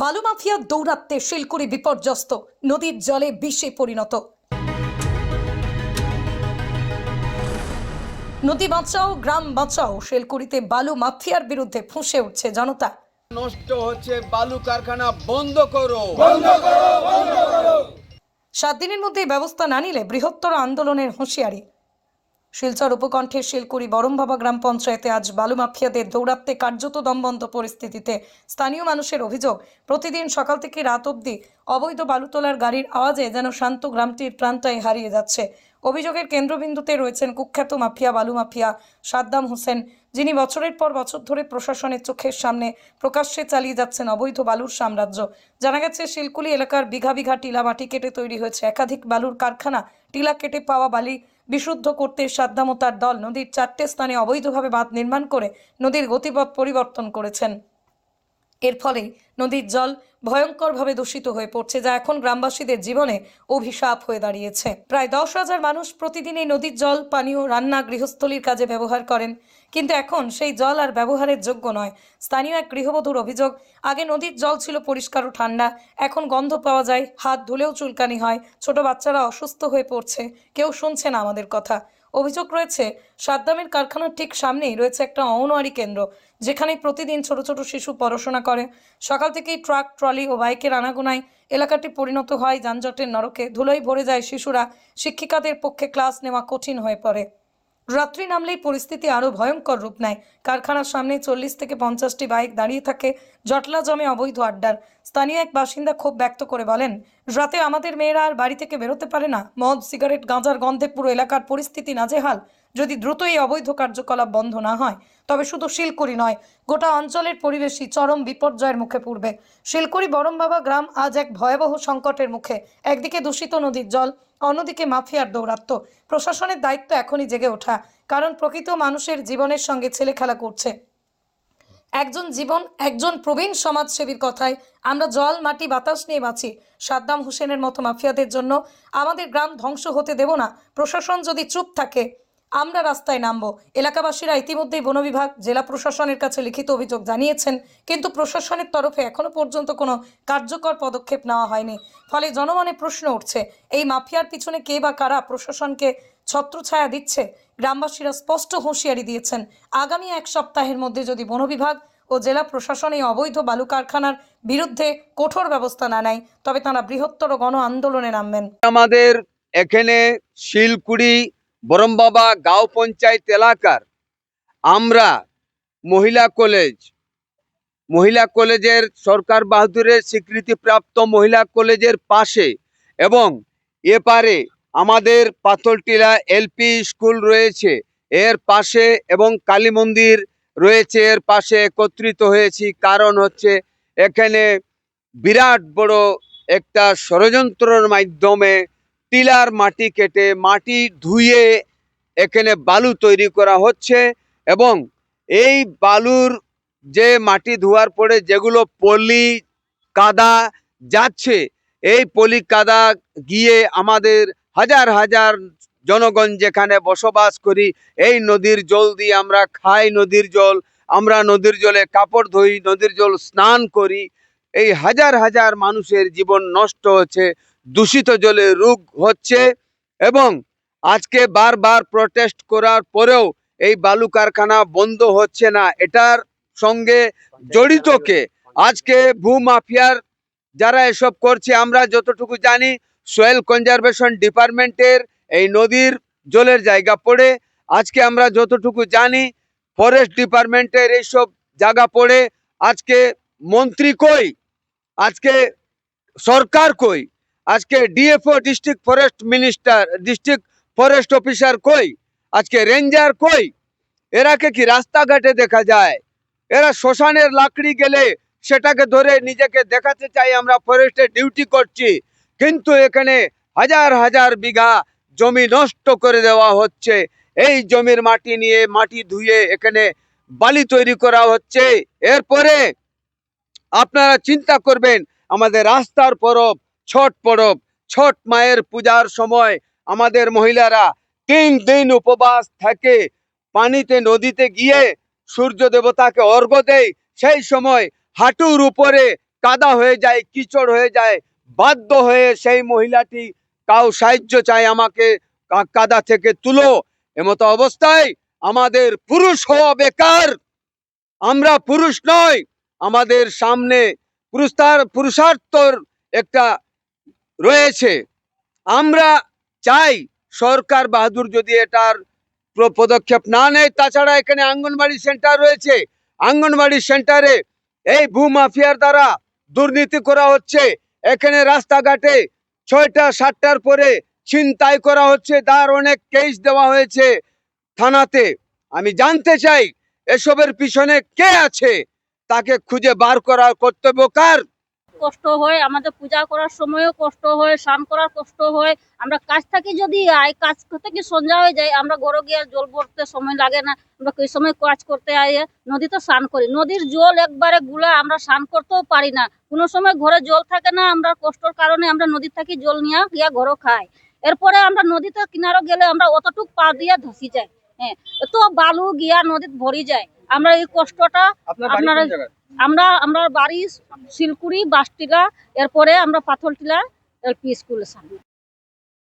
বালু মাফিয়া দৌরাত্মে শিলকুড়ি বিপর্যস্ত। নদীর জলে বিষে পরিণত। নদী বাঁচাও গ্রাম বাঁচাও শিলকুড়িতে বালু মাফিয়ার বিরুদ্ধে ফুঁসে উঠছে জনতা। নষ্ট হচ্ছে বালু কারখানা বন্ধ করো। সাত দিনের মধ্যে ব্যবস্থা না নিলে বৃহত্তর আন্দোলনের হুঁশিয়ারি। শিলচর উপকণ্ঠের শিলকুড়ি বরমবাবা গ্রাম পঞ্চায়েতে আজ বালু মাফিয়াদের দৌরাত্মে কার্যত দমবন্ধ পরিস্থিতিতে স্থানীয় মানুষের অভিযোগ, প্রতিদিন সকাল থেকে রাত অবধি অবৈধ বালু তোলার গাড়ির আওয়াজে যেন শান্ত গ্রামটির প্রাণটাই হারিয়ে যাচ্ছে। অভিযোগের কেন্দ্রবিন্দুতে রয়েছেন কুখ্যাত মাফিয়া বালু মাফিয়া সাদ্দাম হোসেন। যিনি বছরের পর বছর ধরে প্রশাসনের চোখের সামনে প্রকাশ্যে চালিয়ে যাচ্ছেন অবৈধ বালুর সাম্রাজ্য। জানা গেছে, শিলকুলি এলাকার বিঘা বিঘা টিলা মাটি কেটে তৈরি হয়েছে। একাধিক বালুর কারখানা টিলা কেটে পাওয়া বালি বিশুদ্ধ করতে সাদ্দামতার দল নদীর চারটে স্থানে অবৈধভাবে বাঁধ নির্মাণ করে নদীর গতিপথ পরিবর্তন করেছেন। এর ফলে নদীর জল ভয়ঙ্করভাবে দূষিত হয়ে পড়ছে, যা এখন গ্রামবাসীদের জীবনে অভিশাপ হয়ে দাঁড়িয়েছে। প্রায় দশ হাজার মানুষ প্রতিদিন এই নদীর জল, পানীয়, রান্না, গৃহস্থলীর কাজে ব্যবহার করেন। কিন্তু এখন সেই জল আর ব্যবহারের যোগ্য নয়। স্থানীয় এক গৃহবধূর অভিযোগ, আগে নদীর জল ছিল পরিষ্কার ও ঠান্ডা, এখন গন্ধ পাওয়া যায়, হাত ধুলেও চুলকানি হয়, ছোট বাচ্চারা অসুস্থ হয়ে পড়ছে, কেউ শুনছে না আমাদের কথা। অভিযোগ রয়েছে, সাদ্দামের কারখানার ঠিক সামনেই রয়েছে একটা অঙ্গনওয়াড়ি কেন্দ্র যেখানে প্রতিদিন ছোট ছোট শিশু পড়াশোনা করে। সকাল থেকেই ট্রাক, ট্রলি ও বাইকের আনাগোনায় এলাকাটি পরিণত হয়, যানজটের নরকে ধুলোয় ভরে যায় শিশুরা। শিক্ষিকাদের পক্ষে ক্লাস নেওয়া কঠিন হয়ে পড়ে। রাত্রি নামলেই পরিস্থিতি আরও ভয়ঙ্কর রূপ নেয়। কারখানার সামনে চল্লিশ থেকে পঞ্চাশটি বাইক দাঁড়িয়ে থাকে। জটলা জমে অবৈধ আড্ডার। স্থানীয় এক বাসিন্দা ক্ষোভ ব্যক্ত করে বলেন, রাতে আমাদের মেয়েরা আর বাড়ি থেকে বেরোতে পারে না। মদ, সিগারেট, গাঁজার গন্ধে পুরো এলাকার পরিস্থিতি নাজেহাল। যদি দ্রুত এই অবৈধ কার্যকলাপ বন্ধ না হয়, তবে শুধু শিলকুড়ি নয়, গোটা অঞ্চলের পরিবেশই চরম বিপর্যয়ের মুখে পড়বে। শিলকুড়ি বরমবাবা গ্রাম আজ এক ভয়াবহ সংকটের মুখে। একদিকে দূষিত নদীর জল, অন্যদিকে মাফিয়ার দৌরাত্ম্য। প্রশাসনের দায়িত্ব এখনই জেগে ওঠা, কারণ প্রকৃত মানুষের জীবনের সঙ্গে ছেলে খেলা করছে। একজন জীবন, একজন প্রবীণ সমাজসেবীর কথায় আমরা জল, মাটি, বাতাস নিয়ে বাঁচি। সাদ্দাম হোসেনের মতো মাফিয়াদের জন্য আমাদের গ্রাম ধ্বংস হতে দেব না। প্রশাসন যদি চুপ থাকে আমরা রাস্তায় নামবো। এলাকাবাসীরা ইতিমধ্যেই বন বিভাগ, জেলা প্রশাসনের কাছে লিখিত অভিযোগ জানিয়েছেন, কিন্তু প্রশাসনের তরফে এখনও পর্যন্ত কোনো কার্যকর পদক্ষেপ নেওয়া হয়নি। ফলে জনমনে প্রশ্ন উঠছে, এই মাফিয়ার পিছনে কে বা কারা প্রশাসনকে ছত্রছায়া দিচ্ছে? গ্রামবাসীরা স্পষ্ট হুঁশিয়ারি দিয়েছেন, আগামী এক সপ্তাহের মধ্যে যদি বন বিভাগ ও জেলা প্রশাসন এই অবৈধ বালু কারখানার বিরুদ্ধে কঠোর ব্যবস্থা না নেয়, তবে তারা বৃহত্তর গণ আন্দোলনে নামবেন। আমাদের এখানে শিলকুড়ি বরমবাবা গাঁও পঞ্চায়েত এলাকার। আমরা মহিলা কলেজ, মহিলা কলেজের সরকার বাহাদুরের স্বীকৃতিপ্রাপ্ত মহিলা কলেজের পাশে এবং এপারে আমাদের পাথরটিলা এলপি স্কুল রয়েছে, এর পাশে এবং কালী মন্দির রয়েছে, এর পাশে একত্রিত হয়েছি। কারণ হচ্ছে এখানে বিরাট বড় একটা ষড়যন্ত্রের মাধ্যমে টিলার মাটি কেটে মাটি ধুয়ে এখানে বালু তৈরি করা হচ্ছে এবং এই বালুর যে মাটি ধোয়ার পরে যেগুলো পলি কাদা যাচ্ছে, এই পলি কাদা গিয়ে আমাদের হাজার হাজার জনগণ যেখানে বসবাস করি, এই নদীর জল দিয়ে আমরা খাই নদীর জল, আমরা নদীর জলে কাপড় ধুই, নদীর জল স্নান করি, এই হাজার হাজার মানুষের জীবন নষ্ট হচ্ছে। দূষিত জলে রোগ হচ্ছে এবং আজকে বারবার প্রটেস্ট করার পরেও এই বালু কারখানা বন্ধ হচ্ছে না। এটার সঙ্গে জড়িত কে? আজকে ভূ মাফিয়ার যারা এসব করছে, আমরা যতটুকু জানি সোয়েল কনজারভেশন ডিপার্টমেন্টের এই নদীর জলের জায়গা পড়ে। আজকে আমরা যতটুকু জানি ফরেস্ট ডিপার্টমেন্টের এইসব জায়গা পড়ে। আজকে মন্ত্রী কই? আজকে সরকার কই? আজকে DFO district forest minister district forest officer কই? আজকে রেঞ্জার কই? এরাকে কি রাস্তাঘাটে দেখা যায়? এরা শ্মশানের লাকড়ি গেলে সেটাকে ধরে নিজেকে দেখাতে চাই, আমরা ফরেস্টে ডিউটি করছি। কিন্তু এখানে হাজার হাজার বিঘা জমি নষ্ট করে দেওয়া হচ্ছে। এই জমির মাটি নিয়ে মাটি ধুয়ে এখানে বালি তৈরি করা হচ্ছে। এরপরে আপনারা চিন্তা করবেন, আমাদের রাস্তার পরব ছট পরব, ছট মায়ের পূজার সময় আমাদের মহিলারা তিন দিন উপবাস থাকে পানিতে, নদীতে গিয়ে সূর্য দেবতাকে অর্ঘ্য দেয়। সেই সময় হাঁটুর উপরে কাদা হয়ে যায়, কিচড় হয়ে যায়। বাধ্য হয়ে সেই মহিলাটি কাউ সাহায্য চায় আমাকে কাদা থেকে তুলো। এমতো অবস্থায় আমাদের পুরুষ হওয়া বেকার। আমরা পুরুষ নয় আমাদের সামনে পুরুষার, পুরুষার্থর একটা রয়েছে। আমরা চাই সরকার বাহাদুর যদি এটার পদক্ষেপ না নেয়, তাছাড়া এখানে আঙ্গনবাড়ি সেন্টার রয়েছে। আঙ্গনবাড়ি সেন্টারে এই ভূমাফিয়ার দ্বারা দুর্নীতি করা হচ্ছে। এখানে রাস্তাঘাটে ছয়টা, সাতটার পরে ছিনতাই করা হচ্ছে। তার অনেক কেস দেওয়া হয়েছে থানাতে। আমি জানতে চাই, এসবের পিছনে কে আছে? তাকে খুঁজে বার করার কর্তব্য কার? কষ্ট হয় আমাদের পূজা করার সময়ও কষ্ট হয় স্নান করার কষ্ট হয়। আমরা কাজ থাকি যদি আই কাজ থেকে সন্ধ্যা হয়ে যায় আমরা ঘরে গিয়ে জল ভরতে সময় লাগে না আমরা এই সময় কাজ করতে আইয়ে নদীতে স্নান করি। নদীর জল একবারে গুলা আমরা স্নান করতেও পারি না। কোনো সময় ঘরে জল থাকে না আমরা কষ্টর কারণে আমরা নদী থেকে জল নিয়ে গিয়া ঘরও খাই। এরপরে আমরা নদীতে কিনারো গেলে আমরা অতটুক পা দিয়ে ধসি যাই হ্যাঁ। এত বালু গিয়া নদীতে ভরি যায়। আমরা এই কষ্টটা আপনার আমরা আমরা বাড়ি শিলকুড়ি বাসটিলা এরপরে আমরা পাথরটিলা এল এলপি স্কুলের সামনে।